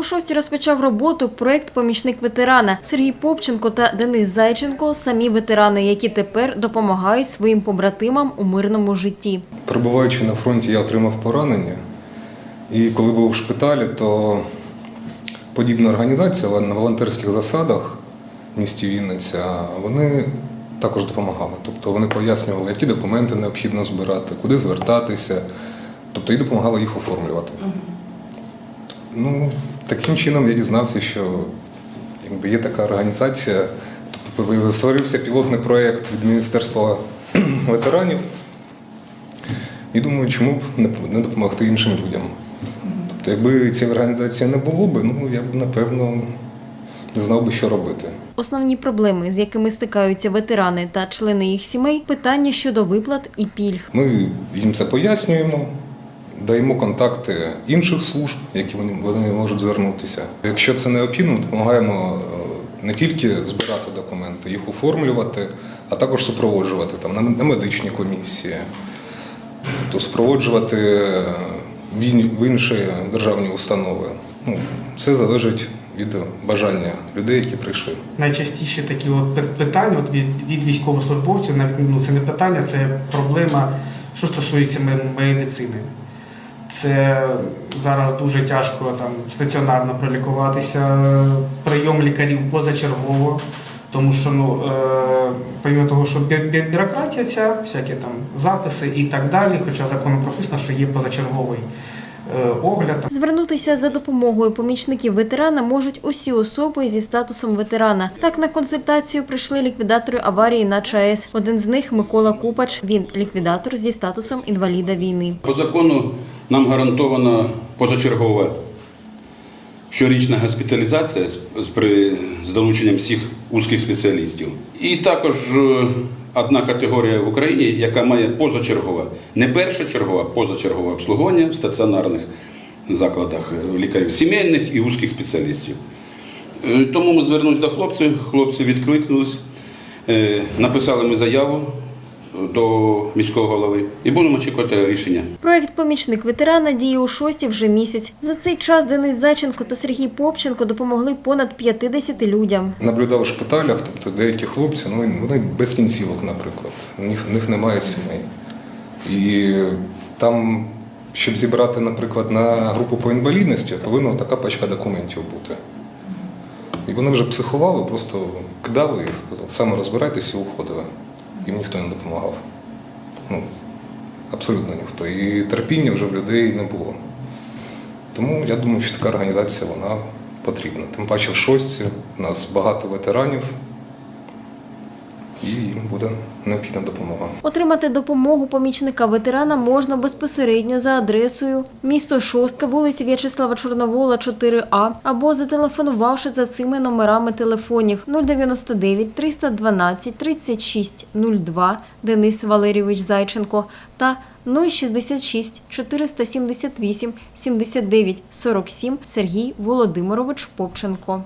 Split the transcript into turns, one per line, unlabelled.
У шості розпочав роботу проект Помічник ветерана. Сергій Попченко та Денис Зайченко самі ветерани, які тепер допомагають своїм побратимам у мирному житті.
Перебуваючи на фронті, я отримав поранення. І коли був в шпиталі, то подібна організація але на волонтерських засадах в місті Вінниця, вони також допомагали. Тобто вони пояснювали, які документи необхідно збирати, куди звертатися, тобто і допомагали їх оформлювати. Ну, таким чином я дізнався, що якби, є така організація, тобто створився пілотний проєкт від Міністерства ветеранів. І думаю, чому б не- допомогти іншим людям. Тобто, якби цієї організації не було б, ну я б напевно не знав би, що робити.
Основні проблеми, з якими стикаються ветерани та члени їх сімей, питання щодо виплат і пільг.
Ми їм це пояснюємо, даємо контакти інших служб, які вони, вони можуть звернутися. Якщо це необхідно, допомагаємо е, не тільки збирати документи, їх оформлювати, а також супроводжувати там, на, медичні комісії, тобто супроводжувати е, в інші державні установи. Ну, все залежить від бажання людей, які прийшли.
найчастіше такі от питання от від, від військовослужбовців, навіть ну, це не питання, це проблема, що стосується медицини. Це зараз дуже тяжко там стаціонарно пролікуватися, прийом лікарів позачергово, тому що ну, е, помимо того, що бю- бю- бюрократія ця, всякі там записи і так далі, хоча законом прописано, що є позачерговий е, огляд.
Звернутися за допомогою помічників ветерана можуть усі особи зі статусом ветерана. Так на консультацію прийшли ліквідатори аварії на ЧАЕС. Один з них Микола Купач. Він ліквідатор зі статусом інваліда війни.
По закону нам гарантована позачергова щорічна госпіталізація з, долученням всіх узких спеціалістів. І також е, одна категорія в Україні, яка має позачергове, не першочергове, позачергове обслуговування в стаціонарних закладах е, лікарів сімейних і узких спеціалістів. Е, Тому ми звернулися до хлопців, хлопці відкликнулись, написали ми заяву до міського голови і будемо очікувати рішення.
Проект Помічник ветерана діє у шості вже місяць. За цей час Денис Зайченко та Сергій Попченко допомогли понад 50 людям.
Наблюдав в шпиталях, тобто деякі хлопці, ну вони без кінцівок, наприклад. У них, у них немає сімей. І там, щоб зібрати, наприклад, на групу по інвалідності, повинна така пачка документів бути. І вони вже психували, просто кидали їх, казали, саме розбирайтеся і уходили. Їм ніхто не допомагав. Ну, абсолютно ніхто. І терпіння вже в людей не було. Тому я думаю, що така організація вона потрібна. Тим паче в шостці у нас багато ветеранів, і буде необхідна допомога.
Отримати допомогу помічника ветерана можна безпосередньо за адресою місто Шостка, вулиця В'ячеслава Чорновола, 4А, або зателефонувавши за цими номерами телефонів 099 312 36 02 Денис Валерійович Зайченко та 066 478 79 47 Сергій Володимирович Попченко.